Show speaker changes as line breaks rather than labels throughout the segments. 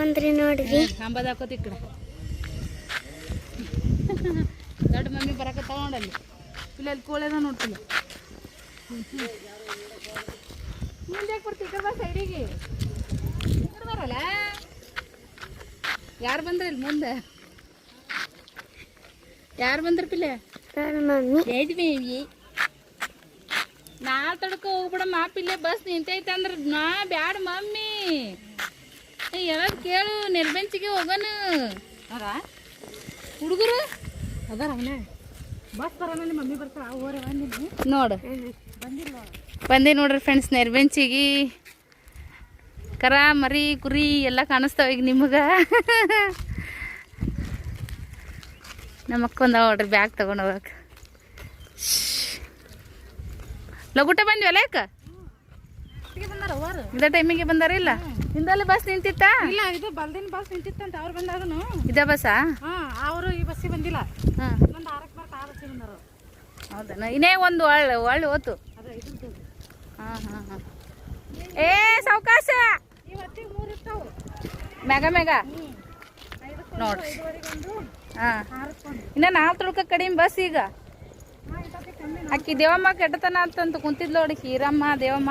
ಬಂದ್ರಿ ನೋಡ್ರಿ.
ಅಂಬದ ಹಾಕೋತಿ ಈ ಕಡೆ. ದೊಡ್ಡ ಮಮ್ಮಿ ಬರಕ ತಗೊಂಡಲ್ಲಿ. ಇಲ್ಲ ಅಲ್ಲಿ ಕೋಳೆದ ನೋಡ್ತಿಲ್ಲ. ಮುಂದೆ ಯಾಕೆ ಬರ್ತಿ ಈ ಕಡೆ ಸೈಡಿಗೆ ಬರಲ್ಲ. ಯಾರು ಬಂದ್ರಿ ಇಲ್ಲಿ ಮುಂದೆ? ಯಾರು ಬಂದ್ರ ಪಿಲ್ಲೆ
ಮಮ್ಮಿ.
ನಾ ತಡ್ಕೊ ಹೋಗ್ಬಿಡಮ್ಮ ಪಿಲ್ಲೆ ಬಸ್ ನಿಂತೈತೆ ಅಂದ್ರೆ ನಾ ಬ್ಯಾಡ ಮಮ್ಮಿ. ಎಲ್ಲ ಕೇಳು ನೆಲ್ಬೆಂಚಿಗೆ ಹೋಗೋಣ. ಹುಡುಗರು?
ಅದಾರ ಅವನೇ ಬಸ್ ಬರೋಣ ನಿಮ್ಮ ಮಮ್ಮಿ ಬಂದಿನಿ.
ನೋಡು. ಬಂದೆ ನೋಡ್ರಿ ಫ್ರೆಂಡ್ಸ್ ನೆರ್ಬೆಂಚಿಗೆ. ಕರ ಮರಿ ಕುರಿ ಎಲ್ಲ ಕಾಣಿಸ್ತಾವ ಈಗ ನಿಮಗೆ. ನಮ್ಮ ಅಕ್ಕ ಒಂದ ನೋಡ್ರಿ ಬ್ಯಾಗ್ ತಗೊಂಡು ಹೋಗಕ್ಕೆ ಲಗುಟ ಬಂದ್ವಲ್ಲ ಯಾಕ?
ಬಂದಾರ ಓರು
ಇದ ಟೈಮಿಗೆ ಬಂದಾರ ಇಲ್ಲ? ಹಿಂದಲ್ಲಿ ಬಸ್ ನಿಂತಿತ್ತ?
ಇಲ್ಲ ಇದು ಬಲ್ದಿನ ಬಸ್ ನಿಂತಿತ್ತಂತ ಅವ್ರು ಬಂದಾಗನು.
ಇದ ಬಸ್ಸಾ?
ಹಾ ಅವರು ಈ ಬಸ್ಸಿಗೆ ಬಂದಿಲ್ಲ.
ಹಾಂ.
ಒಂದು ಆರಕ್ಕೆ ಬರ್ತಾ ಆ ಬಸ್ಸಿಗೆ ಬಂದಾರ
ಹೌದಾ ಇನ್ನೇ ಒಂದು ಒಳ್ಳೆ ಒಳ್ಳೆ
ಓತು
ಹಾಂ ಹಾಂ ಹಾಂ. ಏ ಸಾವಕಾಶ
ಇವತ್ತಿಗೆ ಮೂರು ಇರ್ತಾವು.
ಮೆಗ ಮೆಗ ನೋಡ್ರಿ ಹಾಂ. ಇನ್ನ ನಾಲ್ಕು ತುಳ್ಕ ಕಡಿಮೆ ಬಸ್ ಈಗ.
ಅಕ್ಕಿ
ಆಕಿ ದೇವಮ್ಮ ಕೆಟ್ಟತನ ಅಂತಂತ ಕುಂತಿದ್ಲು ನೋಡಿ ಈರಮ್ಮ ದೇವಮ್ಮ.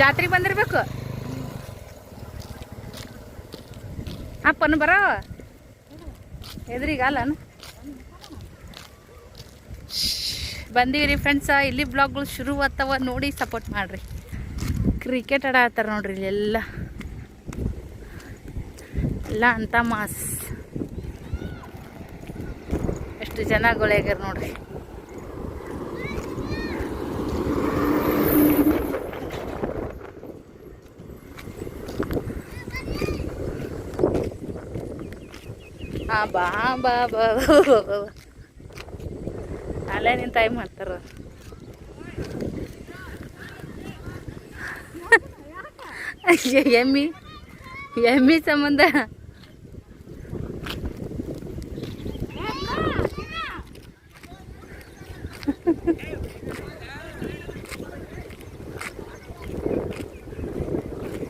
ಜಾತ್ರೆಗೆ ಬಂದಿರ್ಬೇಕು? ಅಪ್ಪನ ಬರೋ? ಎದ್ರಿಗ ಬಂದೀವಿ ರೀ ಫ್ರೆಂಡ್ಸ ಇಲ್ಲಿ ಬ್ಲಾಗ್ಗಳು ಶುರು ಆಗ್ತಾವ ನೋಡಿ ಸಪೋರ್ಟ್ ಮಾಡ್ರಿ. ಕ್ರಿಕೆಟ್ ಆಡ ಆಡ್ತಾರ ನೋಡ್ರಿ ಇಲ್ಲೆಲ್ಲ. ಎಲ್ಲ ಅಂತ ಮಾಸ್. ಎಷ್ಟು ಜನ ಗೊಳೆಗ್ಯಾರ ನೋಡ್ರಿ. ಆ ಬಾ ಬಾ ಬಾ ಬಾ, ಬಾ, ಬಾ. ಅಲ್ಲೇ ನಿನ್ ತಾಯಿ ಮಾಡ್ತಾರ. ಅಯ್ಯೋ, ಎಮ್ಮಿ ಎಮ್ಮಿ ಸಂಬಂಧ.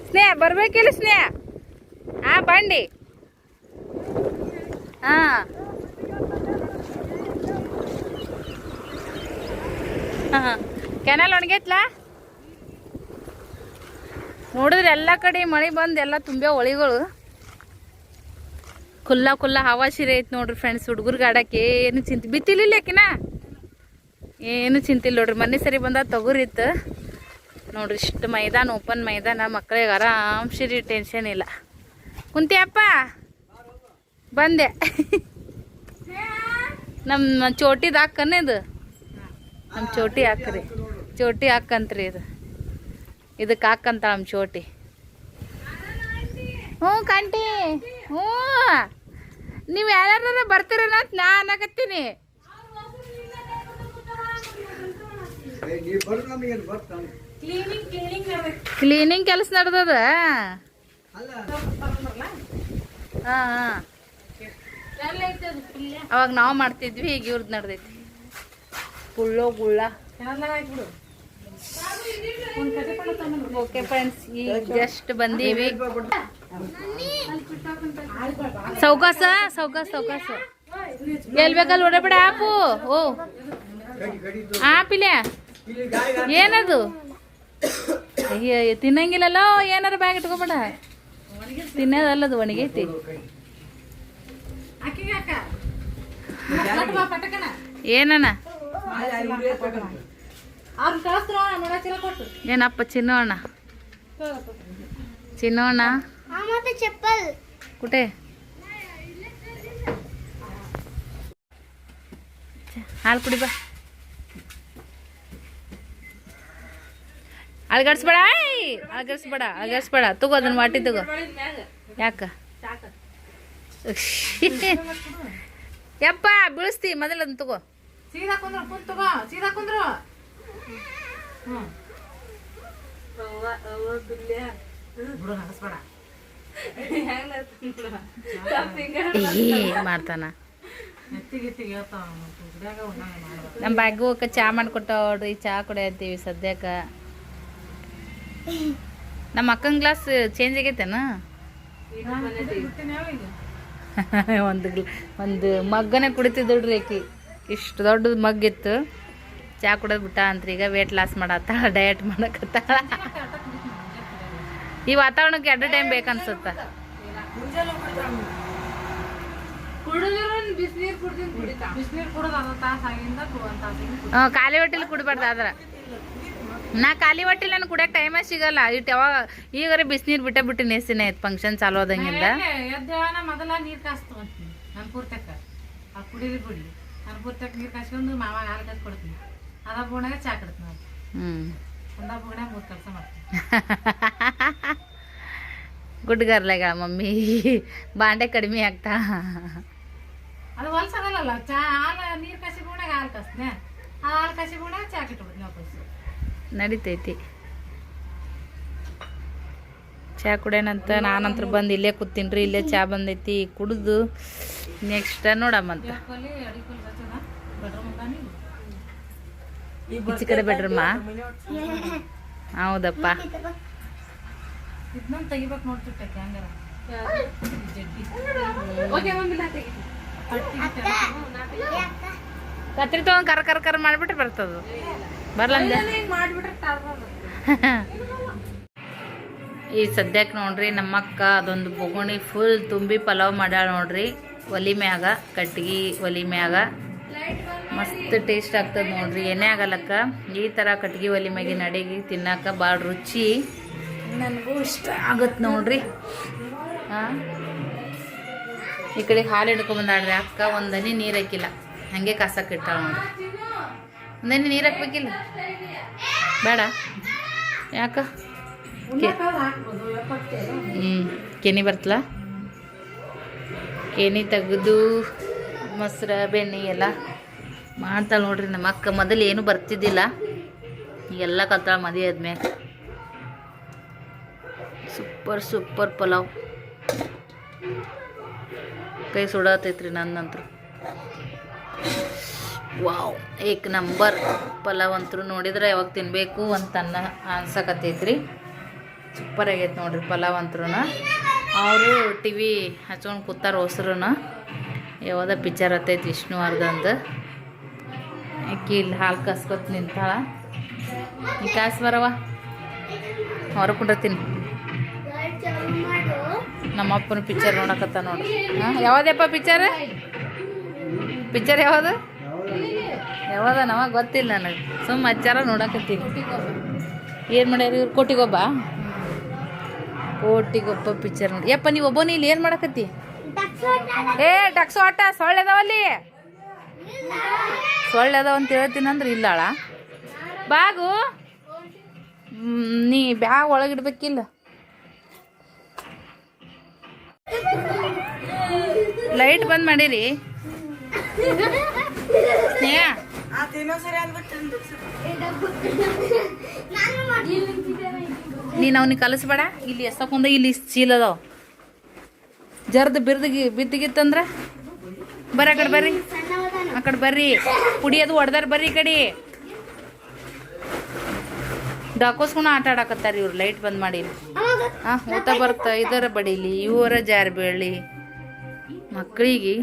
ಸ್ನೇಹ ಬರ್ಬೇಕಿಲ್ಲ ಸ್ನೇಹ. ಹಾ ಬಂಡಿ. ಕೆನಲ್ ಒಣಗೈತ್ಲಾ ನೋಡಿದ್ರೆ ಎಲ್ಲ ಕಡೆ ಮಳೆ ಬಂದು ಎಲ್ಲ ತುಂಬ್ಯಾವ ಹೊಳಿಗಳು. ಕುಲ್ಲ ಕುಲ್ಲ ಹವಾ ಶಿರೆ ಐತೆ ನೋಡ್ರಿ ಫ್ರೆಂಡ್ಸ್ ಹುಡುಗರ್ಗೆ ಆಡಕ್ಕೆ ಏನು ಚಿಂತೆ ಬಿತ್ತಿಲಿಲ್ಲ ಯಾಕಿನ ಏನು ಚಿಂತಿಲ್ಲ ನೋಡ್ರಿ ಮೊನ್ನೆ ಸರಿ ಬಂದ ತೊಗುರಿತ್ತು. ನೋಡ್ರಿ ಇಷ್ಟು ಮೈದಾನ ಓಪನ್ ಮೈದಾನ ಮಕ್ಕಳಿಗೆ ಆರಾಮ್ ಶಿರಿ ಟೆನ್ಷನ್ ಇಲ್ಲ ಕುಂತಿಯಪ್ಪ ಬಂದೆ. ನಮ್ಮ ಚೋಟಿದ ಹಾಕನ ಇದು. ನಮ್ಮ ಚೋಟಿ ಹಾಕ್ರಿ. ಚೋಟಿ ಹಾಕಂತ್ರಿ ಇದು. ಇದಕ್ಕೆ ಹಾಕಂತ ನಮ್ಮ ಚೋಟಿ. ಹ್ಞೂ ಕಂಟಿ. ಹ್ಞೂ. ನೀವು ಯಾರ್ಯಾರ ಬರ್ತೀರೇನ ಅಂತ ನಾ ಅನ್ನಕತ್ತೀನಿ ಕ್ಲೀನಿಂಗ್ ಕೆಲಸ ನಡ್ದದ? ಹಾಂ ಹಾಂ. ಅವಾಗ ನಾವು ಮಾಡ್ತಿದ್ವಿ, ಈಗ ಇವ್ರದ್ದು ನಡ್ದೈತಿ. ಗುಳ್ಳೋ ಗುಳ್ಳ. ಓಕೆ ಫ್ರೆಂಡ್ಸ್ ಈಗ ಜಸ್ಟ್ ಬಂದೀವಿ. ಸೌಕಾಸ ಸೌಕಾಸ ಸೌಕಾಸ. ಎಲ್ ಬೇಕಲ್ಲಿ ಹೊಡಬೇಡ ಆಪು. ಓ. ಆಪಿಲೆ ಏನದು? ತಿನ್ನಂಗಿಲ್ಲಲ್ಲ ಏನಾರ ಬ್ಯಾಗ್ ಇಟ್ಕೊಬೇಡ. ತಿನ್ನೋದಲ್ಲದು, ಒಣಗೈತಿ. ಏನಣ್ಣ
ಅವ್ರನ್ನ ಕಳಿಸ್ತಾರ ನೋಡ ಚೀಲ ಕೊಟ್ಟು
ಏನಪ್ಪ ಚಿನ್ನೋಣ ಚಿನ್ನೋಣ
ಆ ಮತ್ತೆ ಚಪ್ಪಲ್
ಕುಟೆ ಹಾಲು ಕುಡಿ ಬಾ ಅಳ್ಗಡ್ಸ್ಬೇಡ ಏಯ್! ಅಳ್ಗಡ್ಸ್ಬೇಡ ಅಳ್ಗಡ್ಸ್ಬೇಡ ತಗೋ ಅದನ್ನ ವಾಟಿ ತಗೋ ಯಾಕ ಯಪ್ಪ ಬೀಳಿಸ್ತಿ ಮೊದಲು ಅದನ್ನ ತಗೋ
ಸೀದಾ ಕುಂದ್ರು ಕುಂತ ತಗೋ ಸೀದಾ ಕುಂದ್ರು ಬಿಡು ನಗಸ್ಬೇಡ
ಏ ಮಾಡ್ತಾನ ನಮ್ಮ ಬ್ಯಾಗು ಚಾ ಮಾಡ್ಕೊಟ್ಟವ್ರಿ ಚಾ ಕುಡಿಯತ್ತೀವಿ ಸದ್ಯಕ್ಕ ನಮ್ಮ ಅಕ್ಕನ ಗ್ಲಾಸ್ ಚೇಂಜ್ ಆಗೈತೇನ ಒಂದು ಗ್ಲ ಒಂದು ಮಗ್ಗನೇ ಕುಡಿತಿದ್ದಳ್ರಿ ಆಕಿ. ಇಷ್ಟು ದೊಡ್ಡದು ಮಗ್ ಇತ್ತು ಚಾ ಕುಡೋದು ಬಿಟ್ಟ ಅಂತ ಈಗ ವೇಟ್ ಲಾಸ್ ಮಾಡತ್ತಾಳ ಡಯಟ್ ಮಾಡಕತ್ತಾಳ. ಈ ವಾತಾವರಣಕ್ಕೆ ಎರಡು ಟೈಮ್ ಬೇಕನ್ಸುತ್ತ ಹ್ಞೂ ಖಾಲಿ ಹೊಟ್ಟಿಲಿ ಕುಡಿಬಾರ್ದು ಆದ್ರೆ. ನಾ ಖಾಲಿ ಹೊಟ್ಟಿಲಿ ನನ್ ಕುಡಿಯಕ್ ಟೈಮೇ ಸಿಗಲ್ಲ. ಇಟ್ ಯಾವಾಗ ಈಗಾರ ಬಿಸಿನೀರು ಬಿಟ್ಟೆ ಬಿಟ್ಟು ನೇಸಿನ ಆಯ್ತು ಫಂಕ್ಷನ್ ಚಾಲು ಆದಂಗಿಂದ
ಮೊದಲ ನೀರು ಕಾಸು ನಾನು ಪೂರ್ತಕ್ಕ. ಆ ಕುಡೀರಿ ಬಿಡ್ಲಿ ಪೂರ್ತಕ್ಕ ನೀರು ಕಾಸ್ಕೊಂಡು ಮಾವಾಗ ಹಾಲು ಕಾಸು ಕೊಡ್ತೀನಿ ಅದ ಬೂಣಾಗ ಚಾ ಕಡ್ತೀನಿ ನಾನು
ಹ್ಞೂ
ಒಂದ ಮೂರು ಕೆಲಸ ಮಾಡ್ತೀನಿ.
Good mummy. ಬಾಂಡೆ ಕಡಿಮೆ ಆಗ್ತಾ.
ಅದು ಹೊಲ್ಸಾಗಲ್ಲ ಚಾ ಹಾಲು ನೀರು ಕಾಸಿ ಬೂಣಾಗ ಹಾಲು ಕಾಸ್ತೀನಿ. ಆ ಹಾಲು ಕಾಸಿ ಕೂಡ ಚಾ ಕಿಟ್ಬಿಡ್ತೀನಿ ವಾಪಸ್
ನಡಿತೈತಿ. ಚಾ ಕುಡಿಯೋಣಂತ ನಾನಂತ್ರ ಬಂದು ಇಲ್ಲೇ ಕೂತೀನ್ರಿ ಇಲ್ಲೇ ಚಹಾ ಬಂದೈತಿ ಕುಡಿದು ನೆಕ್ಸ್ಟ್ ನೋಡಮ್ಮಂತ ಈಚೆ ಕಡೆ ಬೆಡ್ರಮ್ಮ ಹೌದಪ್ಪ.
ತೆಗಿಬೇಕು
ಕತ್ರಿ ತಗೊಂಡ್ ಕರ್ ಕರ ಕರ್ ಮಾಡ್ಬಿಟ್ರೆ ಬರ್ತದ. ಬರ್ಲಂದ. ಈ ಸದ್ಯಕ್ಕೆ ನೋಡ್ರಿ ನಮ್ಮಕ್ಕ ಅದೊಂದು ಬೊಗುಣಿ ಫುಲ್ ತುಂಬಿ ಪಲಾವ್ ಮಾಡ್ಯಾಳ ನೋಡ್ರಿ. ಒಲಿ ಮ್ಯಾಗ ಕಟ್ಗಿ ಒಲಿ ಮ್ಯಾಗ. ಮಸ್ತ್ ಟೇಸ್ಟ್ ಆಗ್ತದೆ ನೋಡ್ರಿ. ಏನೇ ಆಗಲ್ಲಕ್ಕ? ಈ ಥರ ಕಟ್ಗಿ ಒಲಿ ಮ್ಯಾಗಿನ ಅಡಿಗೆ ತಿನ್ನಾಕ ಭಾಳ ರುಚಿ. ನನಗೂ ಇಷ್ಟ ಆಗತ್ತೆ ನೋಡ್ರಿ. ಹಾಂ ಈ ಕಡೆ ಹಾಲು ಹಿಡ್ಕೊಂಡ್ಬಂದಾಡ್ರಿ ಅಕ್ಕ ಒಂದನಿ ನೀರು ಹಾಕಿಲ್ಲ. ಹಾಗೆ ಕಾಸಕ್ಕೆ ಇಟ್ಟಾಳ ನೋಡ್ರಿ ಒಂದೇನು ನೀರು ಹಾಕ್ಬೇಕಿಲ್ಲ? ಬೇಡ. ಯಾಕ? ಹ್ಞೂ ಕೆನಿ ಬರ್ತಲ? ಕೆನಿ ತೆಗೆದು, ಮೊಸರ, ಬೆಣ್ಣೆ ಎಲ್ಲ ಮಾಡ್ತಾಳೆ ನೋಡ್ರಿ ನಮ್ಮ ಅಕ್ಕ. ಮೊದಲು ಏನು ಬರ್ತಿದ್ದಿಲ್ಲ. ಎಲ್ಲ ಕಲ್ತಾಳ ಮದುವೆ ಆದ್ಮೇಲೆ ಸೂಪರ್ ಸೂಪರ್ ಪಲಾವ್. ಕೈ ಸುಡತೈತ್ರಿ ನನ್ನಂತ್ರ. ವಾವ್, ಏಕ್ ನಂಬರ್. ಪಲಾವ್ ಅಂತೂ ನೋಡಿದ್ರೆ ಯಾವಾಗ ತಿನ್ನಬೇಕು ಅಂತ ಅನ್ನ ಅನ್ಸಕತ್ತೈತ್ರಿ. ಸೂಪರ್ ಆಗೈತೆ ನೋಡ್ರಿ ಪಲಾವ್ ಅಂತೂ ಅವರು ಟಿ ವಿ ಹಚ್ಕೊಂಡು ಕೂತಾರ ಹೊಸ್ರು ಯಾವ್ದ ಪಿಕ್ಚರ್ ಹತ್ತೈತಿ ವಿಷ್ಣುವರ್ಧನ್ದು ಆಕಿ ಇಲ್ಲಿ ಹಾಲು ಕಸ್ಕೊತ್ ನಿಂತಾಳ. ಈ ಕಾಸು ಬರವ. ಹೊರ ಕುಂಡ್ರತೀನಿ ನಮ್ಮ ಅಪ್ಪನ ಪಿಕ್ಚರ್ ನೋಡಕತ್ತ ನೋಡ್ರಿ. ಹಾಂ, ಯಾವ್ದಪ್ಪ ಪಿಕ್ಚರ್? ಪಿಕ್ಚರ್ ಯಾವುದು? ಯಾವ್ದ ಗೊತ್ತಿಲ್ಲ ನನಗೆ. ಸುಮ್ಮ ಹಚ್ಚಾರ ನೋಡಕತ್ತೀನಿ. ಏನು ಮಾಡ್ಯಾರ ಇವ್ರು? ಕೋಟಿಗೊಬ್ಬ? ಕೋಟಿಗೊಬ್ಬ ಪಿಕ್ಚರ್ ನೋಡಿ ಯಪ್ಪ, ನೀವು ಒಬ್ಬ ಇಲ್ಲಿ ಏನು ಮಾಡಕತ್ತಿ? ಏ ಟಕ್ಸು ಆಟ ಸೊಳ್ಳೆ ಅದಾವಲ್ಲಿ ಸೊಳ್ಳೆ ಅದಾವ ಅಂತ ಹೇಳ್ತೀನಿ ಅಂದ್ರೆ ಇಲ್ಲಾಳ ಬಾಗು. ನೀ ಬ್ಯಾಗ್ ಒಳಗಿಡ್ಬೇಕಿಲ್ಲ. ಲೈಟ್ ಬಂದ್ ಮಾಡಿರಿ. ನೀನು ಅವನಿಗೆ ಕಲಿಸ್ಬೇಡ. ಇಲ್ಲಿ ಎಷ್ಟಕೊಂದ ಇಲ್ಲಿ ಚೀಲ ಅದಾವ. ಜರ್ದು ಬಿರ್ದಗಿ ಬಿದ್ದಿಗಿತ್ತಂದ್ರ? ಬರ್ರಿ ಆ ಕಡೆ ಬರ್ರಿ. ಆ ಕಡೆ ಬರ್ರಿ. ಪುಡಿ ಅದು ಹೊಡ್ದಾರ ಬರ್ರಿ ಈ ಕಡೆ. ಡಾಕೋಸ್ಕೊಂಡು ಆಟ ಆಡಾಕತ್ತಾರ ಇವ್ರು. ಲೈಟ್ ಬಂದ್ ಮಾಡಿ. ಹಾ ಊತ ಬರ್ತಾ ಇದರ ಬಡಿಲಿ. ಇವರ ಜಾರ್ಬೇಳಿ ಬೀಳಿ ಮಕ್ಕಳಿಗೆ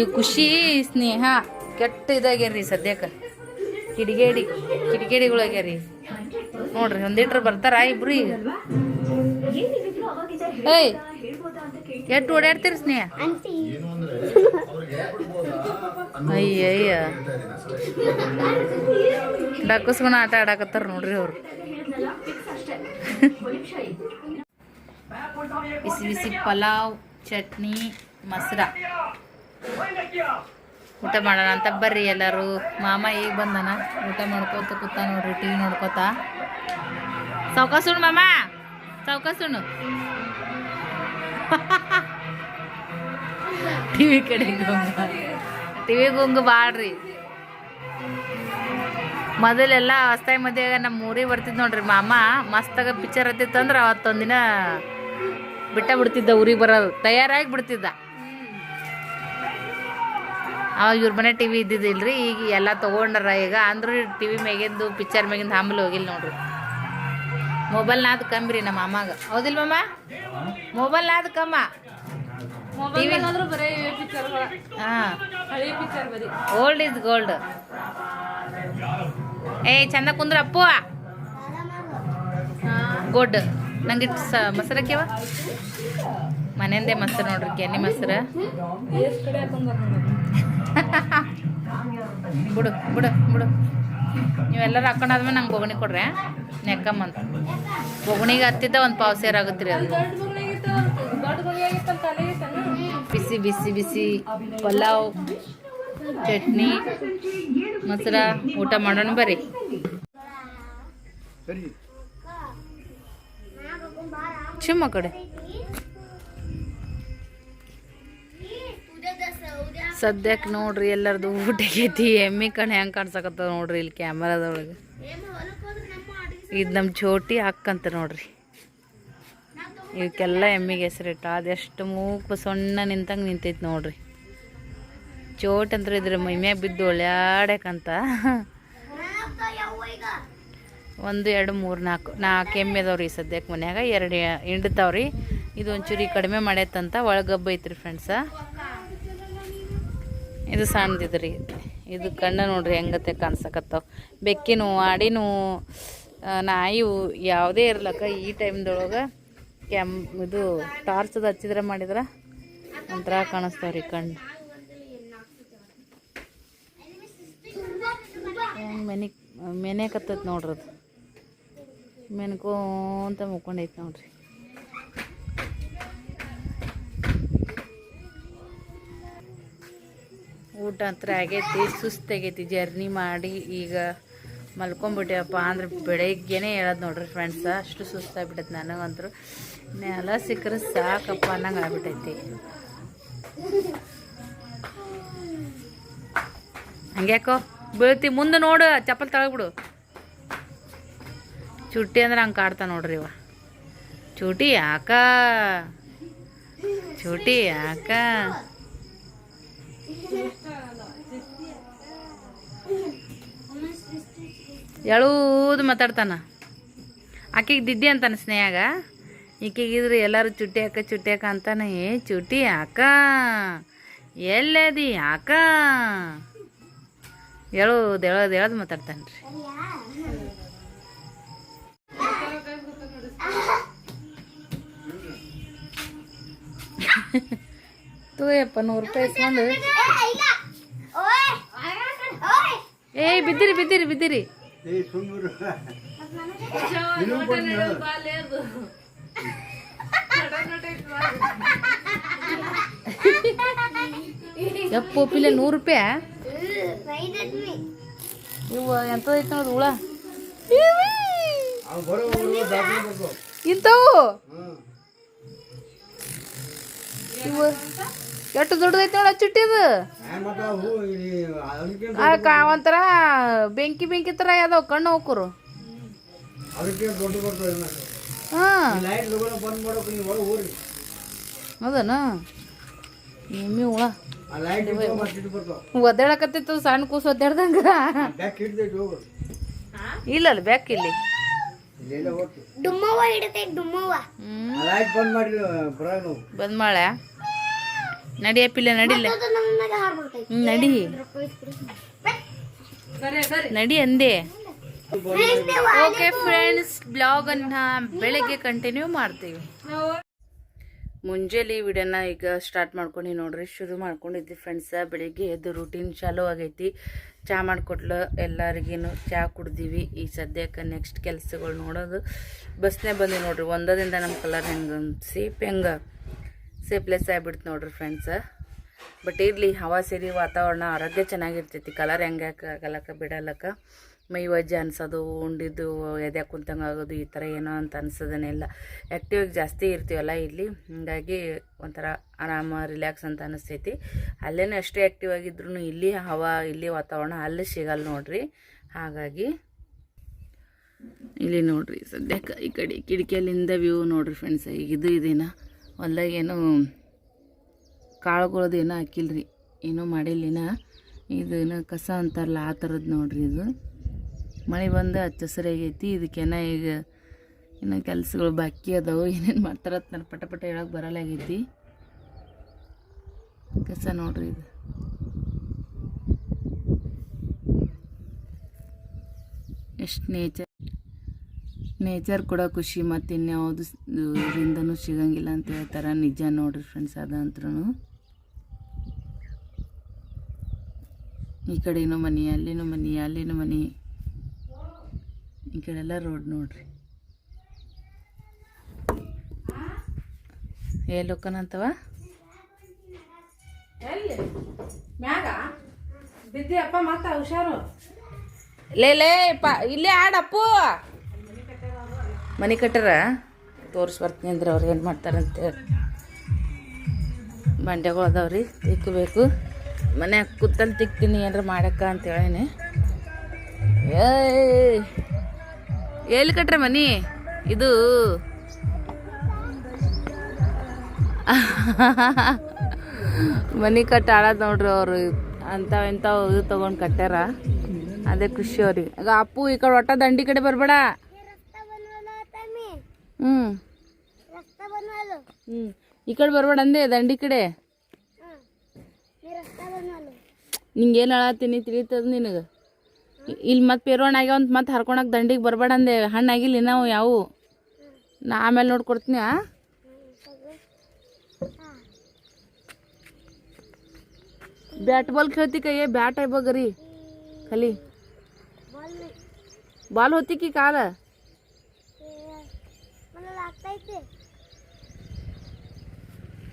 ಈ ಖುಷಿ, ಸ್ನೇಹ ಕೆಟ್ಟ ಇದಾಗ್ಯಾರ್ರಿ ಸದ್ಯಕ್ಕೆ. ಕಿಡಿಗೇಡಿ ಕಿಡಿಗೇಡಿಗಳಾಗ್ಯಾರಿ ನೋಡ್ರಿ ಒಂದಿಟ್ರ ಬರ್ತಾರ ಇಬ್ರು ಈಗ? ಏಯ್, ಎಷ್ಟು ಓಡಾಡ್ತೀರಿ ಸ್ನೇಹ? ಅಯ್ಯಯ್ಯ. ಡಕ್ಕಸ್ಕೊಂಡು ಆಟ ಆಡಾಕತ್ತಾರ ನೋಡ್ರಿ ಅವ್ರು. ಬಿಸಿ ಬಿಸಿ ಪಲಾವ್, ಚಟ್ನಿ. ಮೊಸರ. ಊಟ ಮಾಡೋಣ ಅಂತ ಬರ್ರಿ ಎಲ್ಲರೂ. ಮಾಮ ಈಗ ಬಂದನ. ಊಟ ಮಾಡ್ಕೋತ ಕೂತ ನೋಡ್ರಿ ಟಿವಿ ನೋಡ್ಕೋತ. ಸೌಕಾಸುಣ್ ಮಾಮ. ಸೌಕಾಸುಣು ಟಿವಿ ಕಡೆ ಟಿ ಟಿವಿ ಗುಂಗು ಬಾಡ್ರಿ ಮೊದಲೆಲ್ಲ ಹೊಸ್ತಾಯಿ ಮದುವೆ ನಮ್ಮ ಊರಿಗೆ ಬರ್ತಿದ್ ನೋಡ್ರಿ ಮಾಮ. ಮಸ್ತಾಗ ಪಿಕ್ಚರ್ ಹತ್ತಿತ್ತಂದ್ರೆ ಅವತ್ತೊಂದಿನ ಬಿಟ್ಟ ಬಿಡ್ತಿದ್ದ ಊರಿಗೆ ಬರೋದು. ತಯಾರಾಗಿ ಬಿಡ್ತಿದ್ದ. ಅವಾಗ ಇವ್ರ ಮನೆ ಟಿ ವಿ ಇದ್ದಿದ್ದಿಲ್ರಿ ಈಗ ಎಲ್ಲ ತೊಗೊಂಡಾರ ಈಗ. ಅಂದ್ರೂ ಟಿ ವಿ ಮ್ಯಾಗಿಂದು ಪಿಕ್ಚರ್ ಮ್ಯಾಗಿಂದ ಹಾಮಲ್ ಹೋಗಿಲ್ಲ ನೋಡ್ರಿ. ಮೊಬೈಲ್ ನಾದ್ ರೀ ನಮ್ಮ ಅಮ್ಮಾಗ ಹೌದಿಲ್ ಮಮ್ಮ ಮೊಬೈಲ್ ನಾದ್ ಕಮ್ಮ. ಓಲ್ಡ್ ಇಸ್ ಗೋಲ್ಡ್ ಏ ಚಂದ ಕುಂದ್ರ ಅಪ್ಪು. ಗುಡ್ ನಂಗೆ ಸ ಮೊಸರಕ್ಕೆವ ಮನೆಯಿಂದೇ ಮೊಸರು ನೋಡ್ರಿ ಕೆನ್ನಿ ಮೊಸರು. ಬಿಡು ಬಿಡು ಬಿಡು. ನೀವೆಲ್ಲರೂ ಹಾಕೊಂಡಾದ್ಮೇಲೆ ನಂಗೆ ಬೊಗಣಿ ಕೊಡ್ರೆ ನೆಕ್ಕಮ್ಮಂತ ಬೊಗಣಿಗೆ ಹತ್ತಿದ್ದ ಒಂದು ಪಾವು ಸೇರ್ ಆಗುತ್ತೆ ರೀ ಅದು. ಬಿಸಿ ಬಿಸಿ ಬಿಸಿ. ಪಲಾವ್ ಚಟ್ನಿ ಮೊಸರ ಊಟ ಮಾಡೋಣ ಬರ್ರಿ. ಚಿಮ್ಮ ಕಡೆ ಸದ್ಯಕ್ಕೆ ನೋಡ್ರಿ ಎಲ್ಲರದು ಊಟ ಆಗೈತಿ ಎಮ್ಮಿ ಕಣೆ ಹೆಂಗೆ ಕಾಣ್ಸಕತ್ತದ ನೋಡ್ರಿ ಇಲ್ಲಿ ಕ್ಯಾಮರಾದೊಳಗೆ. ಇದು ನಮ್ಮ ಚೋಟಿ ಅಕ್ಕಂತ ನೋಡ್ರಿ. ಇವಕ್ಕೆಲ್ಲ ಎಮ್ಮಿಗೆ ಹೆಸರಿಟ್ಟ ಅದೆಷ್ಟು ಮೂಕು ಸೊಣ್ಣ ನಿಂತಂಗೆ ನಿಂತೈತಿ ನೋಡ್ರಿ. ಚೋಟ್ ಅಂದ್ರೆ ಇದ್ರ ಮೈಮ್ಯಾಗ ಬಿದ್ದು ಒಳ್ಯಾಡಕಂತ ಒಂದು, ಎರಡು, ಮೂರು, ನಾಲ್ಕು ನಾಲ್ಕು ಎಮ್ಮೆ ಅದಾವ್ರಿ ಸದ್ಯಕ್ಕೆ ಮನ್ಯಾಗ. ಎರಡು ಹಿಂಡ್ತಾವ್ರಿ. ಇದು ಒಂಚೂರಿ ಕಡಿಮೆ ಮಾಡೈತಂತ ಒಳಗಬ್ಬ ಐತ್ರಿ ಫ್ರೆಂಡ್ಸ ಇದು ಸಣ್ಣದಿದ್ರಿ ಇದು ಕಣ್ಣ ನೋಡ್ರಿ ಹೆಂಗತೆ ಕಾಣ್ಸಕತ್ತಾವ. ಬೆಕ್ಕಿನೂ, ಆಡಿನೂ ನಾಯಿವು ಯಾವುದೇ ಇರ್ಲಕ್ಕ ಈ ಟೈಮ್ದೊಳಗೆ ಕ್ಯಾಮ್ ಇದು ಟಾರ್ಚ್ ಹಚ್ಚಿದ್ರೆ ಮಾಡಿದ್ರೆ ಒಂಥರ ಕಾಣಿಸ್ತಾವ್ರಿ ಕಣ್ಣು ಮೆನಿ ಮೆನೆಕತ್ತೈತೆ ನೋಡ್ರಿ ಅದು. ಮೆನ್ಕೋಂತ ಮುಕ್ಕೊಂಡೈತೆ ನೋಡ್ರಿ. ಊಟ ಹತ್ರ ಆಗೈತಿ ಸುಸ್ತಾಗೈತಿ ಜರ್ನಿ ಮಾಡಿ ಈಗ ಮಲ್ಕೊಂಬಿಟ್ಟೆವಪ್ಪ ಅಂದ್ರೆ ಬೆಳಗ್ಗೆನೇ ಹೇಳೋದು ನೋಡ್ರಿ ಫ್ರೆಂಡ್ಸ ಅಷ್ಟು ಸುಸ್ತಾಗ್ಬಿಟ್ಟೈತೆ ನನಗಂತೂ. ನೆಲ ಸಿಕ್ಕರೆ ಸಾಕಪ್ಪ ಅನ್ನಂಗೆ ಆಗ್ಬಿಟ್ಟೈತಿ. ಹಂಗ್ಯಾಕೋ? ಬೀಳ್ತಿ, ಮುಂದೆ ನೋಡು, ಚಪ್ಪಲ್ ತಳಗ್ಬಿಡು ಚುಟ್ಟಿ ಅಂದ್ರೆ ಹಂಗೆ ಕಾಡ್ತಾ ನೋಡ್ರಿ ಇವ. ಚೂಟಿ ಯಾಕ? ಚೂಟಿ ಯಾಕ? ಎಳೂದು ಮಾತಾಡ್ತಾನ. ಆಕೆಗೆ ದಿದ್ದಿ ಅಂತಾನೆ ಸ್ನೇಹಾಗ. ಈಕೆಗಿದ್ರೆ ಎಲ್ಲರೂ ಚುಟ್ಟಿ ಹಾಕ ಚುಟ್ಟಿ ಹಾಕ ಅಂತಾನೆ ಏ ಚುಟ್ಟಿ ಹಾಕ ಎಲ್ಲದಿ ಯಾಕ ಎಳೋದು ಎಳೋದು ಎಳೋದು ಮಾತಾಡ್ತಾನೆ ರೀ ತೂಯಪ್ಪ ನೂರು ರೂಪಾಯಿ ಇಸ್ಕೊಂಡು. ಏಯ್ ಬಿದ್ದಿರಿ ಬಿದ್ದಿರಿ ಬಿದ್ದಿರಿ. ಯಪ್ಪು ಪಿಲೆ ನೂರು ರೂಪಾಯಿ. ಇವು ಎಂಥದೈತೆ ನೋಡು ಹುಳ. ಇಂಥವು. ಇವು. ಎಷ್ಟು ದೊಡ್ಡದೈತೆ ನೋಡ ಚುಟ್ಟಿದು ಆ ಕಾ- ಒಂಥರ ಬೆಂಕಿ ಬೆಂಕಿ ಥರ ಯಾವ ಕಣ್ಣು
ಹೋಗ್ರು.
ಹೌದನ ಹುಳ. ಒದ್ದಾಡಕತ್ತಿತ್ತು ಸಣ್ಣ ಕೂಸು ಒದ್ದಾಡ್ದಂಗ.
ಇಲ್ಲ
ಅಲ್ಲ ಬ್ಯಾಕ್ ಇಲ್ಲಿ.
ಬಂದ್
ಮಾಡ್ಯಾ? ನಡಿಯಪ್ಪಿಲ್ಲ ನಡಿಲ್ಲ. ನಡಿ. ನಡಿ ಅಂದೆ. ಓಕೆ ಫ್ರೆಂಡ್ಸ್ ಬ್ಲಾಗ್ ಅನ್ನ ಬೆಳಗ್ಗೆ ಕಂಟಿನ್ಯೂ ಮಾಡ್ತೀವಿ. ಮುಂಜಾನೆ ವಿಡಿಯೋನ ಈಗ ಸ್ಟಾರ್ಟ್ ಮಾಡ್ಕೊಂಡು ನೋಡ್ರಿ ಶುರು ಮಾಡ್ಕೊಂಡಿದ್ವಿ ಫ್ರೆಂಡ್ಸ ಬೆಳಿಗ್ಗೆ ಎದ್ದು ರೂಟೀನ್ ಚಾಲೂ ಆಗೈತಿ. ಚಹಾ ಮಾಡಿಕೊಟ್ಲು ಎಲ್ಲರಿಗೇನು ಚಹಾ ಕುಡ್ದೀವಿ. ಈ ಸದ್ಯಕ್ಕೆ ನೆಕ್ಸ್ಟ್ ಕೆಲಸಗಳು ನೋಡೋದು. ಬಸ್ನೇ ಬಂದು ನೋಡ್ರಿ ಒಂದದಿಂದ ನಮ್ಮ ಕಲರ್ ಹೆಂಗೆ ಸೇಪ್ ಹೆಂಗೆ ಸೇಪ್ಲೆಸ್ ಆಗಿಬಿಡ್ತು ನೋಡ್ರಿ ಫ್ರೆಂಡ್ಸ ಬಟ್ ಇರಲಿ, ಹವಾ, ಸೇರಿ, ವಾತಾವರಣ ಆರೋಗ್ಯ ಚೆನ್ನಾಗಿರ್ತೈತಿ. ಕಲರ್ ಹೆಂಗೆ ಆಗಲಕ್ಕ ಬಿಡಲಕ್ಕ? ಮೈ ವಜ್ಜೆ ಅನ್ಸೋದು, ಉಂಡಿದ್ದು, ಎದೆ ಕುಂತಂಗೆ ಆಗೋದು, ಈ ಥರ ಏನೋ ಅಂತ ಅನ್ಸೋದನ್ನೆಲ್ಲ ಆ್ಯಕ್ಟಿವ್ ಜಾಸ್ತಿ ಇರ್ತೀವಲ್ಲ ಇಲ್ಲಿ. ಹೀಗಾಗಿ ಒಂಥರ ಆರಾಮ ರಿಲ್ಯಾಕ್ಸ್ ಅಂತ ಅನಿಸ್ತೈತಿ. ಅಲ್ಲೇ ಅಷ್ಟೇ ಆ್ಯಕ್ಟಿವ್ ಆಗಿದ್ರು ಇಲ್ಲಿ ಹವಾ, ಇಲ್ಲಿ ವಾತಾವರಣ ಅಲ್ಲೇ ಸಿಗಲ್ಲ ನೋಡ್ರಿ. ಹಾಗಾಗಿ ಇಲ್ಲಿ ನೋಡ್ರಿ ಸದ್ಯಕ್ಕೆ ಈ ಕಡೆ ಕಿಟಕಿಯಲ್ಲಿಂದ ವ್ಯೂ ನೋಡ್ರಿ ಫ್ರೆಂಡ್ಸ್ ಈಗ ಇದು ಇದೇನ? ಹೊಲ್ದಾಗ ಏನು ಕಾಳುಗಳದ್ದು ಏನೋ ಹಾಕಿಲ್ರಿ, ಏನೂ ಮಾಡಿಲ್ಲಿನ. ಇದು ಏನೋ ಕಸ ಅಂತಾರಲ್ಲ, ಆ ಥರದ್ದು ನೋಡ್ರಿ ಇದು. ಮಳೆ ಬಂದು ಹಚ್ಚ ಹಸಿರಾಗೈತಿ ಇದಕ್ಕೇನ ಈಗ ಇನ್ನು ಕೆಲಸಗಳು ಬಾಕಿ ಅದಾವು, ಏನೇನು ಮಾಡ್ತಾರ ನಾನು ಪಟ ಪಟ ಹೇಳೋಕೆ ಬರಲಾಗೈತಿ. ಕಸ ನೋಡ್ರಿ ಇದು. ಎಷ್ಟು ನೇಚರ್ ನೇಚರ್ ಕೂಡ ಖುಷಿ ಮತ್ತು ಇನ್ಯಾವುದು ಇದರಿಂದನೂ ಸಿಗಂಗಿಲ್ಲ ಅಂತ ಹೇಳ್ತಾರೆ. ನಿಜ ನೋಡ್ರಿ ಫ್ರೆಂಡ್ಸ್ ಅದಂತ್ರೂ ಈ ಕಡೆನೂ ಮನೆ ಅಲ್ಲಿನೂ ಮನೆ ಅಲ್ಲಿನೂ ಮನೆ. ಈ ಕಡೆ ಎಲ್ಲ ರೋಡ್ ನೋಡ್ರಿ.
ಎಲ್ಲಿ? ಮ್ಯಾಗ? ಬಿದ್ದಿ ಅಪ್ಪ ಮತ್ತ ಹುಷಾರು.
ಲೇ ಲೇ ಪ ಇಲ್ಲೇ ಆಡಪ್ಪು. ಮನೆ ಕಟ್ಟರ? ತೋರಿಸ್ ಬರ್ತೀನಿ ಅಂದ್ರೆ ಅವ್ರು ಏನು ಮಾಡ್ತಾರಂತ. ಬಂಡೆಗಳು ಅದಾವ್ರಿ ತಿಕ್ಕಬೇಕು ಮನ್ಯಾಗ ಕೂತಲ್ಲಿ ತಿಕ್ತೀನಿ ಏನಾರ ಮಾಡಕ್ಕ ಅಂತ ಏಯ್! ಎಲ್ಲಿ ಕಟ್ರೆ ಮನಿ? ಇದು. ಮನಿ ಕಟ್ಟ ಆಡೋದು ನೋಡ್ರಿ ಅವರು. ಅಂಥವು ಇಂಥವು ಇದು ತೊಗೊಂಡು ಕಟ್ಟ್ಯಾರ. ಅದೇ ಖುಷಿ ಅವ್ರಿಗೆ. ಅಪ್ಪು ಈ ಕಡೆ ಒಟ್ಟ ದಂಡಿ ಕಡೆ ಬರಬೇಡ. ಹ್ಞೂ ಹ್ಞೂ ಈ ಕಡೆ ಬರಬೇಡ ಅಂದೆ, ದಂಡಿ ಕಡೆ. ನಿಂಗೇನು ಹೇಳತ್ತೀನಿ ತಿಳಿತದ ನಿನಗೆ? ಇಲ್ಲಿ ಮತ್ತೆ ಪೇರೋಣ ಆಗ್ಯಾವ ಅಂತ ಮತ್ತೆ ಹರ್ಕೊಳಕ್ಕೆ ದಂಡಿಗೆ ಬರಬೇಡ ಅಂದೆ. ಹಣ್ಣಾಗಿಲ್ಲ ನಾವು ಯಾವು? ನಾ ಆಮೇಲೆ ನೋಡ್ಕೊಡ್ತೀನಿ ಆ? ಬ್ಯಾಟ್ ಬಾಲ್ ಕೇಳ್ತಿ ಕೈ ಬ್ಯಾಟ್ ಆಯ್ಬಗ್ರಿ
ಕಲಿ. ಬಾಲ್ ಹೊತ್ತಿಕ್ಕಿ ಕಾಲ?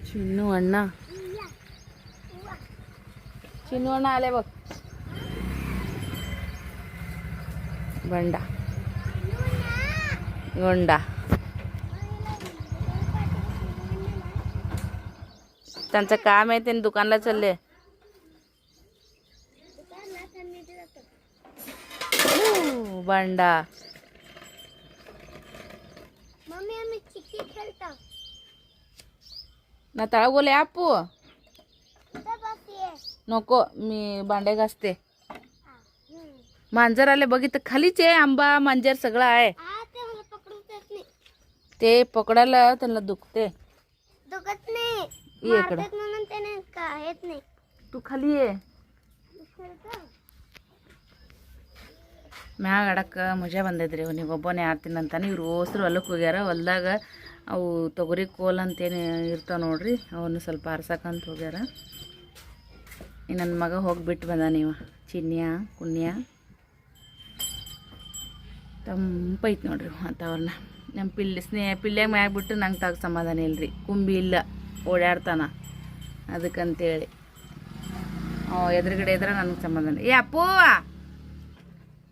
चिन्नू अण्णा. चिन्नू अण्णा आले बघ. बंडा गोंडा. त्यांचं काम आहे त्यांनी दुकानला चालले.
ते
बंडा
आम्ही चिक्की खेळतो
ना तळगोले आपू
कुठं बसते
नको मी भांडे घासते
हं.
मांजर आले बघितलं खालीच आहे आंबा मांजर सगळं आहे
आ ते मला पकडूच येत नाही
ते पकडायला त्यांना दुखते
दुखत नाही
ये इकडं.
मारतात म्हणून त्याने का येत नाही
तू खाली ये
खेळतो
ಮ್ಯಾಗ ಆಡಕ್ಕೆ ಮಜಾ ಬಂದೈತ್ರಿ ನೀವು ಒಬ್ಬನೇ ಆಡ್ತೀನಿ ಅಂತಾನೆ ಇವ್ರು ಓಸ್ರು ಹೊಲಕ್ಕೆ ಹೋಗ್ಯಾರ ಹೊಲ್ದಾಗ ಅವು ತೊಗರಿ ಕೋಲ್ ಅಂತೇನು ಇರ್ತಾವ ನೋಡ್ರಿ, ಅವನ್ನ ಸ್ವಲ್ಪ ಆರ್ಸಕ್ಕಂತ ಹೋಗ್ಯಾರ. ನನ್ನ ಮಗ ಹೋಗಿಬಿಟ್ಟು ಬಂದ ನೀವು, ಚಿನ್ಯ ಕುಣ್ಯ ತಂಪೈತೆ ನೋಡ್ರಿ ವಾತಾವರಣ. ನಮ್ಮ ಪಿಲ್ಲಿ ಸ್ನೇಹ ಪಿಲ್ಯಾಗ ಮ್ಯಾಗ್ಬಿಟ್ಟು ನಂಗೆ ತಾಗ ಸಮಾಧಾನ ಇಲ್ರಿ. ಕುಂಬಿ ಇಲ್ಲ ಓಡಾಡ್ತಾನ ಅದಕ್ಕಂತೇಳಿ. ಓ ಎದುರುಗಡೆ ಇದ್ರೆ ನನಗೆ ಸಮಾಧಾನ. ಏ ಅಪ್ಪು!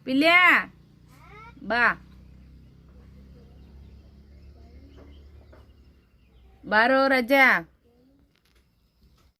ಪಿಲ್ಯ! ಬಾ. ಬಾರೋ ರಜಾ